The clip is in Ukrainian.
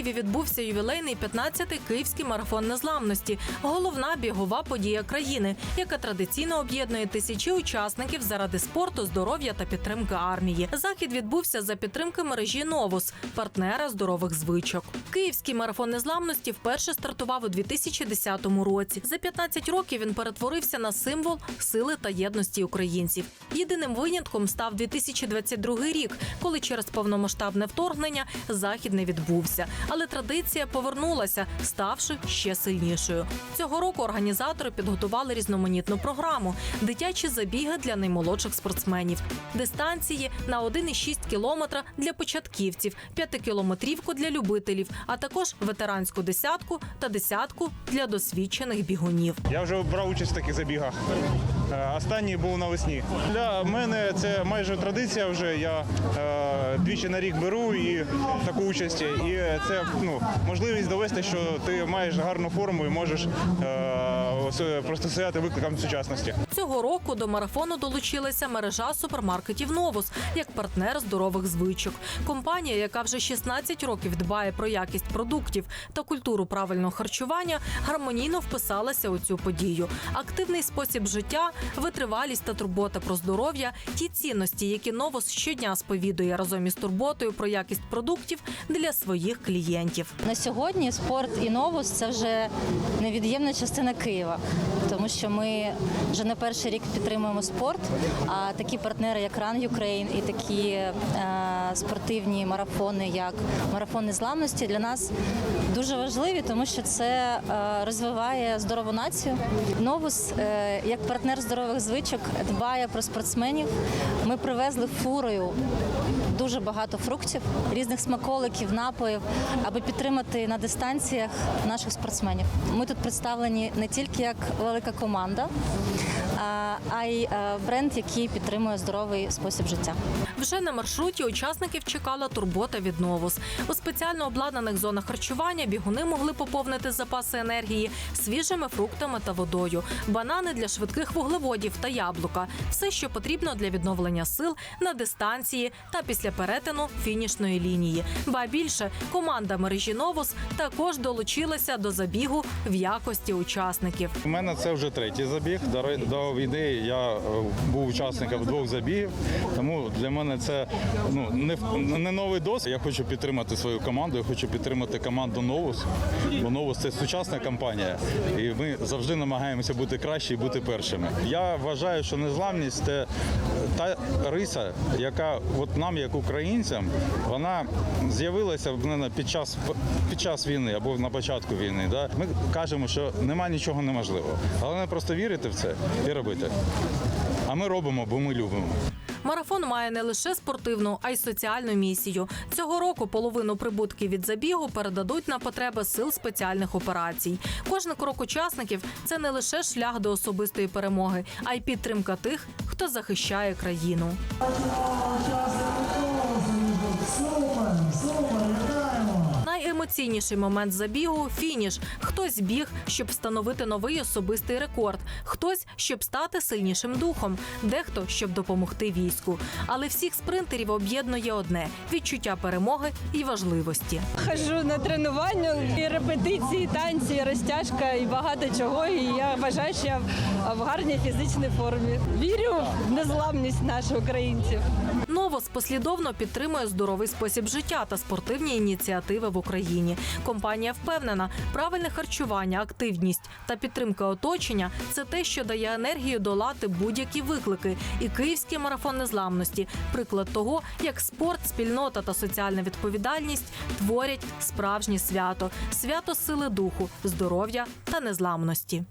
Києві відбувся ювілейний 15-й київський марафон незламності, головна бігова подія країни, яка традиційно об'єднує тисячі учасників заради спорту, здоров'я та підтримки армії. Захід відбувся за підтримки мережі Новус, партнера здорових звичок. Київський марафон незламності вперше стартував у 2010 році. За 15 років він перетворився на символ сили та єдності українців. Єдиним винятком став 2022 рік, коли через повномасштабне вторгнення захід не відбувся. Але традиція повернулася, ставши ще сильнішою. Цього року організатори підготували різноманітну програму: дитячі забіги для наймолодших спортсменів, дистанції на 1,6 кілометра для початківців, п'ятикілометрівку для любителів, а також ветеранську десятку та десятку для досвідчених бігунів. Я вже брав участь в таких забігах. Е, Останній був навесні. Для мене це майже традиція. Вже я е, двічі на рік беру і таку участь. І це ну, можливість довести, що ти маєш гарну форму і можеш е, протистояти викликам сучасності. Цього року до марафону долучилася мережа супермаркетів Новус як партнер здорових звичок. Компанія, яка вже 16 років дбає про якість продуктів та культуру правильного харчування, гармонійно вписалася у цю подію. Активний спосіб життя, витривалість та турбота про здоров'я ті цінності, які Новус щодня сповідує разом із турботою про якість продуктів для своїх клієнтів. На сьогодні спорт і новус це вже невід'ємна частина Києва, тому що ми вже не перший рік підтримуємо спорт. А такі партнери, як Run Ukraine і такі е, спортивні марафони, як марафон незламності, для нас дуже важливі, тому що це е, розвиває здорову націю. Новус, е, як партнер здорових звичок, дбає про спортсменів. Ми привезли фурою дуже багато фруктів, різних смаколиків, напоїв, аби підтримати на дистанціях наших спортсменів. Ми тут представлені не тільки як велика команда, а- й е, бренд, який підтримує здоровий спосіб життя. Вже на маршруті учасників чекала турбота від Новус. У спеціально обладнаних зонах харчування бігуни могли поповнити запаси енергії свіжими фруктами та водою, банани для швидких вуглеводів та яблука все, що потрібно для відновлення сил на дистанції та після перетину фінішної лінії. Ба більше команда мережі Новус також долучилася до забігу в якості учасників. У мене це вже третій забіг. До До війни я е, був учасником двох забігів, тому для мене це ну не не новий досвід. Я хочу підтримати свою команду. Я хочу підтримати команду Новус. Бо Новус це сучасна компанія, і ми завжди намагаємося бути краще і бути першими. Я вважаю, що незламність це та риса, яка от нам, як українцям, вона з'явилася під час під час війни або на початку війни. Да? Ми кажемо, що нема нічого неможливого. Головне просто вірити в це і робити. А ми робимо, бо ми любимо. Марафон має не лише спортивну, а й соціальну місію. Цього року половину прибутків від забігу передадуть на потреби сил спеціальних операцій. Кожен крок учасників це не лише шлях до особистої перемоги, а й підтримка тих, хто захищає країну. Супер, супер! Найемоційніший момент забігу фініш. Хтось біг, щоб встановити новий особистий рекорд, хтось щоб стати сильнішим духом, дехто щоб допомогти війську. Але всіх спринтерів об'єднує одне відчуття перемоги і важливості. Хожу на тренування, і репетиції, танці, і розтяжка і багато чого. І я вважаю, що я в гарній фізичній формі. Вірю в незламність наших українців. Новос послідовно підтримує здоровий спосіб життя та спортивні ініціативи в Україні. Компанія впевнена, правильне харчування, активність та підтримка оточення це те, що дає енергію долати будь-які виклики. І київський марафон незламності приклад того, як спорт, спільнота та соціальна відповідальність творять справжнє свято, свято сили духу, здоров'я та незламності.